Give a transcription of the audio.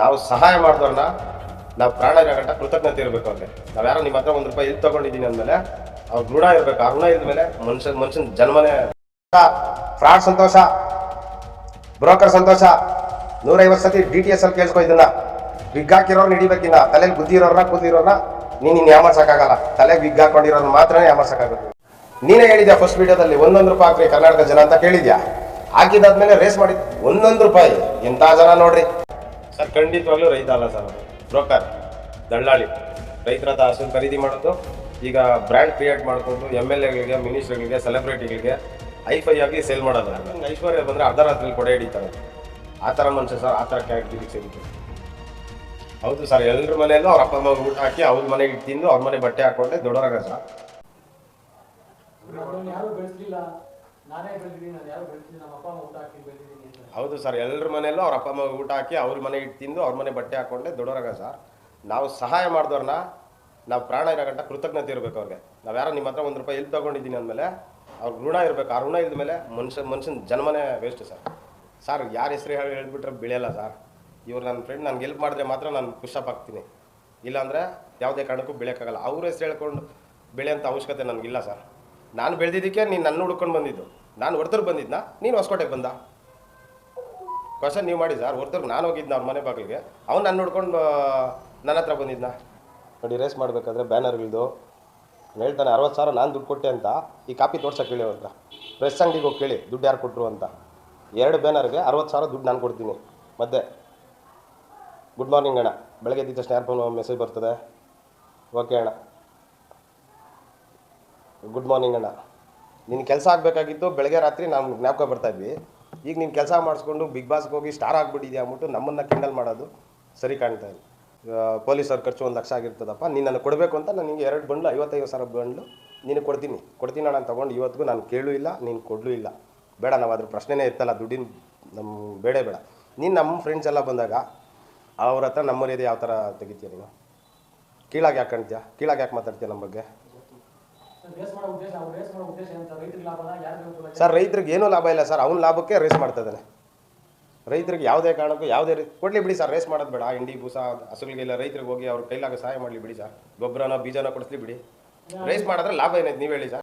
ನಾವು ಸಹಾಯ ಮಾಡಿದವ್ರನ್ನ ನಾವು ಪ್ರಾಣ ಇರೋಗಂಟ ಕೃತಜ್ಞತೆ ಇರಬೇಕು ಅವ್ರಿಗೆ. ನಾವು ಯಾರೋ ನಿಮ್ಮ ಹತ್ರ ಒಂದು ರೂಪಾಯಿ ಇಲ್ಲಿ ತಗೊಂಡಿದ್ದೀನಿ ಅಂದಮೇಲೆ ಅವ್ರು ಋಣ ಇರಬೇಕು. ಆ ಋಣ ಇದ್ಮೇಲೆ ಮನುಷ್ಯ, ಮನುಷ್ಯನ ಜನ್ಮನೇ ಫ್ರಾಡ್ ಸಂತೋಷ, ಬ್ರೋಕರ್ ಸಂತೋಷ. ನೂರೈವತ್ತು ಸತಿ ಡಿ ಟಿ ಎಸ್ ಅಲ್ಲಿ ಕೇಳಿಸ್ಕೊ ಇದನ್ನ. ವಿಗ್ ಹಾಕಿರೋರ್ನ ಹಿಡಿಬೇಕಿನ್ನ. ತಲೆಯಲ್ಲಿ ಬುದ್ಧಿ ಇರೋರ್ನ ಕೂದಿರೋರ್ನ ನೀನು ಇನ್ನು ಯಾಮರ್ಸಕ್ಕಾಗಲ್ಲ ತಲೆಗೆ ವಿಗ್ ಹಾಕೊಂಡಿರೋರ್ನ ಮಾತ್ರನೇ ಯಾಮರ್ಸಕ್ಕಾಗುತ್ತೆ ನೀನೇ ಹೇಳಿದ್ಯಾ ಫಸ್ಟ್ ವಿಡಿಯೋದಲ್ಲಿ ಒಂದೊಂದು ರೂಪಾಯಿ ಹಾಕ್ರಿ ಕರ್ನಾಟಕ ಜನ ಅಂತ ಕೇಳಿದ್ಯಾ? ಹಾಕಿದಾದ್ಮೇಲೆ ರೇಸ್ ಮಾಡಿದ್ ಒಂದೊಂದು ರೂಪಾಯಿ. ಎಂಥ ಜನ ನೋಡ್ರಿ? ಸರ್, ಖಂಡಿತವಾಗ್ಲೂ ರೈತ ಅಲ್ಲ ಸರ್ ಬ್ರೋಕರ್, ದಳ್ಳಾಳಿ. ರೈತರ ಹಸು ಖರೀದಿ ಮಾಡೋದು, ಈಗ ಬ್ರ್ಯಾಂಡ್ ಕ್ರಿಯೇಟ್ ಮಾಡಿಕೊಂಡು ಎಂ ಎಲ್ ಎಗಳಿಗೆ ಮಿನಿಸ್ಟರ್ಗಳಿಗೆ ಸೆಲೆಬ್ರಿಟಿಗಳಿಗೆ ಐಫೈ ಆಗಿ ಸೇಲ್ ಮಾಡೋದು. ನಂಗೆ ಐಶ್ವರ್ಯ ಬಂದರೆ ಅರ್ಧ ರಾತ್ರಿ ಕೊಡೆ ಹಿಡಿತಾರೆ. ಆ ಥರ ಮನುಷ್ಯ ಸರ್, ಆ ಥರ ಕ್ಯಾರೆಕ್ಟರಿಗೆ ಸಿಗುತ್ತೆ. ಹೌದು ಸರ್ ಎಲ್ಲರ ಮನೆಯಲ್ಲೂ ಅವ್ರ ಅಪ್ಪ ಅಮ್ಮ ಊಟ ಹಾಕಿ ಅವ್ರ ಮನೆಗೆ ತಿಂದು ಅವ್ರ ಮನೆ ಬಟ್ಟೆ ಹಾಕೊಂಡೆ ದೊಡ್ಡವರಾಗ ಸರ್. ಹೌದು ಸರ್, ಎಲ್ಲರ ಮನೆಯಲ್ಲೂ ಅವ್ರ ಅಪ್ಪ ಅಮ್ಮ ಊಟ ಹಾಕಿ ಅವ್ರ ಮನೆ ಇಟ್ಟು ತಿಂದು ಅವ್ರ ಮನೆ ಬಟ್ಟೆ ಹಾಕೊಂಡೆ ದೊಡ್ಡವರಾಗ ಸರ್. ನಾವು ಸಹಾಯ ಮಾಡಿದವ್ರನ್ನ ನಾವು ಪ್ರಾಣ ಇರೋ ಕೃತಜ್ಞತೆ ಇರಬೇಕು ಅವ್ರಿಗೆ. ನಾವು ಯಾರೋ ನಿಮ್ಮ ಹತ್ರ ಒಂದು ರೂಪಾಯಿ ಎಲ್ಲಿ ತಗೊಂಡಿದ್ದೀನಿ ಅಂದಮೇಲೆ ಅವ್ರಿಗೆ ಋಣ ಇರಬೇಕು. ಆ ಋಣ ಇದ್ದ ಮೇಲೆ ಮನುಷ್ಯ, ಮನುಷ್ಯನ ಜನ್ಮನೇ ವೇಸ್ಟ್ ಸರ್. ಸರ್, ಯಾರ ಹೆಸರು ಹೇಳಿ ಹೇಳ್ಬಿಟ್ರೆ ಬೆಳೆಯಲ್ಲ ಸರ್. ಇವ್ರು ನನ್ನ ಫ್ರೆಂಡ್ ನನಗೆ ಹೆಲ್ಪ್ ಮಾಡಿದ್ರೆ ಮಾತ್ರ ನಾನು ಪುಷಪ್ ಆಗ್ತೀನಿ. ಇಲ್ಲಾಂದರೆ ಯಾವುದೇ ಕಾರಣಕ್ಕೂ ಬೆಳೆಯೋಕ್ಕಾಗಲ್ಲ. ಅವ್ರ ಹೆಸರು ಹೇಳ್ಕೊಂಡು ಬೆಳೆಯೋಂಥ ಅವಶ್ಯಕತೆ ನನಗಿಲ್ಲ ಸರ್. ನಾನು ಬೆಳೆದಿದ್ದಕ್ಕೆ ನೀನು ನನ್ನ ಹುಡ್ಕೊಂಡು ಬಂದಿದ್ದು. ನಾನು ಹೊರತರ್ಗೆ ಬಂದಿದ್ನಾ? ನೀನು ಹೊಸಕೋಟೆಗೆ ಬಂದ? ಕ್ವಶನ್ ನೀವು ಮಾಡಿ ಸರ್. ಹೊರತರ್ಗೆ ನಾನು ಹೋಗಿದ್ನ ಅವ್ರ ಮನೆ ಬಾಗಿಲಿಗೆ. ಅವ್ನು ನನ್ನ ಹುಡ್ಕೊಂಡು ನನ್ನ ಹತ್ರ ಬಂದಿದ್ನ? ನೋಡಿ ರೇಸ್ ಮಾಡಬೇಕಾದ್ರೆ ಬ್ಯಾನರ್ಗಳದು ಹೇಳ್ತಾನೆ ಅರವತ್ತು ಸಾವಿರ ನಾನು ದುಡ್ಡು ಕೊಟ್ಟೆ ಅಂತ ಈ ಕಾಪಿ ತೋರ್ಸಕ್ಕೆ ಕೇಳಿ ಹತ್ರ. ಪ್ರೆಸ್ ಅಂಗಡಿಗೆ ಹೋಗಿ ಕೇಳಿ, ದುಡ್ಡು ಯಾರು ಕೊಟ್ಟರು ಅಂತ. ಎರಡು ಬ್ಯಾನರ್ಗೆ ಅರವತ್ತು ಸಾವಿರ ದುಡ್ಡು ನಾನು ಕೊಡ್ತೀನಿ. ಮತ್ತೆ ಗುಡ್ ಮಾರ್ನಿಂಗ್ ಅಣ್ಣ. ಬೆಳಗ್ಗೆ ಎದ್ದ ತಕ್ಷಣ ಯಾರು ಫೋನ್ ಮೆಸೇಜ್ ಬರ್ತದೆ? ಓಕೆ ಅಣ್ಣ. ಗುಡ್ ಮಾರ್ನಿಂಗ್ ಅಣ್ಣ. ನಿನ್ನ ಕೆಲಸ ಆಗಬೇಕಾಗಿತ್ತು, ಬೆಳಗ್ಗೆ ರಾತ್ರಿ ನಾವು ಜ್ಞಾಪಕ ಬರ್ತಾ ಇದ್ವಿ. ಈಗ ನೀನು ಕೆಲಸ ಮಾಡಿಸ್ಕೊಂಡು ಬಿಗ್ ಬಾಸ್ಗೆ ಹೋಗಿ ಸ್ಟಾರ್ ಆಗ್ಬಿಟ್ಟಿದ್ಯಾ ಅಂದ್ಬಿಟ್ಟು ನಮ್ಮನ್ನು ಕಿಂಡಲ್ ಮಾಡೋದು ಸರಿ ಕಾಣ್ತಾ ಇಲ್ಲ. ಪೊಲೀಸರ ಖರ್ಚು ಒಂದು ಲಕ್ಷ ಆಗಿರ್ತದಪ್ಪ ನೀನು ನನಗೆ ಕೊಡಬೇಕು ಅಂತ ನಾನು ನಿಂಗೆ ಎರಡು ಬಂಡ್ಲು, ಐವತ್ತೈದು ಸಾವಿರ ಬಂಡ್ಲು ನಿನಗೆ ಕೊಡ್ತೀನಿ. ಕೊಡ್ತೀನಿ ಅಣ್ಣ ತೊಗೊಂಡು ಇವತ್ತಿಗೂ ನಾನು ಕೇಳೂ ಇಲ್ಲ, ನೀನು ಕೊಡಲೂ ಇಲ್ಲ. ಬೇಡ ನಾವು ಅದ್ರ ಪ್ರಶ್ನೆನೇ ಇರ್ತಲ್ಲ ದುಡ್ಡಿನ ನಮ್ಮ ಬೇಡ ಬೇಡ. ನೀನು ನಮ್ಮ ಫ್ರೆಂಡ್ಸ್ ಎಲ್ಲ ಬಂದಾಗ ಅವ್ರ ಹತ್ರ ನಮ್ಮ ಮರ್ಯಾದೆ ಯಾವ ಥರ ತೆಗಿತೀಯ ನೀನು? ಕೀಳಾಗಿ ಯಾಕೆ ಕಾಣ್ತೀಯ? ಕೀಳಾಗಿ ಯಾಕೆ ಮಾತಾಡ್ತೀಯ ನಮ್ಮ ಬಗ್ಗೆ? ಸರ್ ರೈತರಿಗೆ ಏನೂ ಲಾಭ ಇಲ್ಲ ಸರ್ ಅವ್ನ ಲಾಭಕ್ಕೆ ರೇಸ್ ಮಾಡ್ತಾ ಇದ್ದಾನೆ. ರೈತರಿಗೆ ಯಾವುದೇ ಕಾರಣಕ್ಕೂ ಯಾವುದೇ ರೀತಿ ಕೊಡಲಿ ಬಿಡಿ ಸರ್ ರೇಸ್ ಮಾಡೋದು ಬೇಡ. ಹಿಂಡಿ ಭೂಸ ಹಸುಗಳಿಗೆಲ್ಲ ರೈತರಿಗೆ ಹೋಗಿ ಅವ್ರ ಕೈಲಾಗ ಸಹಾಯ ಮಾಡಲಿ ಬಿಡಿ ಸರ್. ಗೊಬ್ಬರನ ಬೀಜನ ಕೊಡಿಸ್ಲಿ ಬಿಡಿ. ರೇಸ್ ಮಾಡಿದ್ರೆ ಲಾಭ ಏನೈತೆ ನೀವು ಹೇಳಿ ಸರ್?